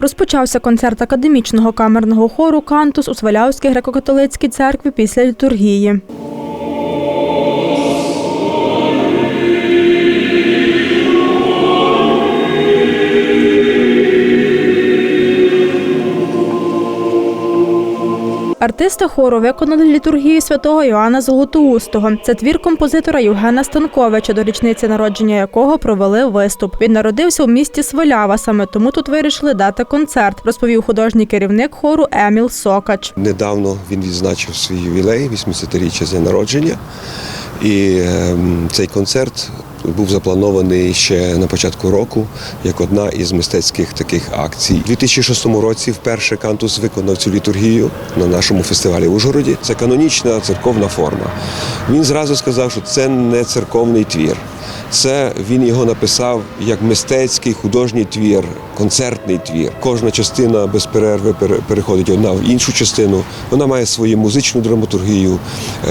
Розпочався концерт академічного камерного хору Кантус у Свалявській греко-католицькій церкві після літургії. Артисти хору виконали літургію святого Йоанна Золотоустого. Це твір композитора Євгена Станковича, до річниці народження якого провели виступ. Він народився у місті Свалява, саме тому тут вирішили дати концерт, розповів художній керівник хору Еміл Сокач. Недавно він відзначив свій ювілей, 80-річчя з народження. І ем, цей концерт був запланований ще на початку року як одна із мистецьких таких акцій. У 2006 році вперше Кантус виконав цю літургію на нашому фестивалі Ужгороді. Це канонічна церковна форма. Він зразу сказав, що це не церковний твір. Це він його написав як мистецький художній твір, концертний твір. Кожна частина без перерви пере- переходить одна в іншу частину. Вона має свою музичну драматургію.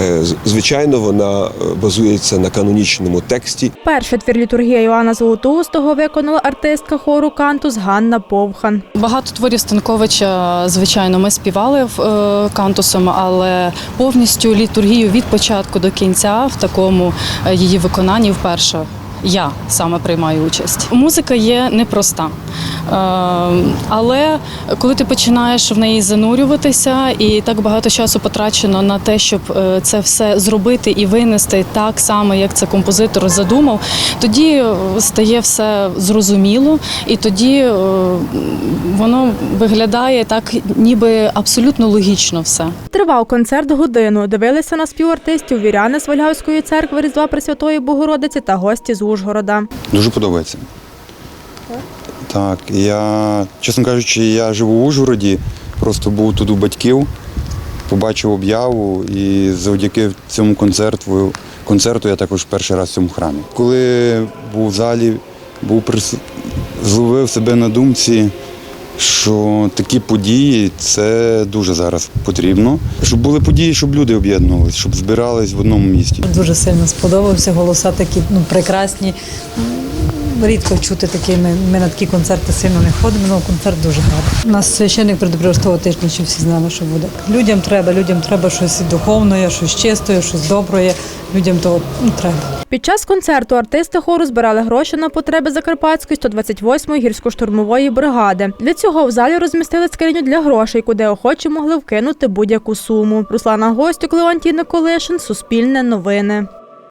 Е, Звичайно, вона е, базується на канонічному тексті. Перший твір літургія Йоанна Золотоустого виконала артистка хору Кантус Ганна Повхан. Багато творів Станковича, звичайно, ми співали в е, кантусом, але повністю літургію від початку до кінця в такому її виконанні вперше. Я саме приймаю участь. Музика є непроста, Е, але коли ти починаєш в неї занурюватися, і так багато часу потрачено на те, щоб е, це все зробити і винести так само, як це композитор задумав, тоді е, стає все зрозуміло, і тоді воно виглядає так, ніби абсолютно логічно все. Тривав концерт годину. Дивилися на співартистів віряни з Вальгавської церкви Різдва Пресвятої Богородиці та гості з Ужгорода. Дуже подобається. Так, я, чесно кажучи, я живу в Ужгороді, просто був тут у батьків, побачив об'яву і завдяки цьому концерту, концерту я також перший раз в цьому храмі. Коли був в залі, був прис... зловив себе на думці, що такі події це дуже зараз потрібно. Щоб були події, щоб люди об'єднувалися, щоб збирались в одному місті. Дуже сильно сподобався. Голоса такі ну, прекрасні. Рідко чути такі. Ми, ми на такі концерти сильно не ходимо, але концерт дуже гарний. У нас священник предупреждав того тижня, що всі знали, що буде. Людям треба, людям треба щось духовне, щось чистое, щось добре. Людям того ну, треба. Під час концерту артисти хору збирали гроші на потреби Закарпатської 128-ї гірсько-штурмової бригади. Для цього в залі розмістили скриню для грошей, куди охочі могли вкинути будь-яку суму. Руслана Гостюк, Леонтій Николишин, Суспільне новини.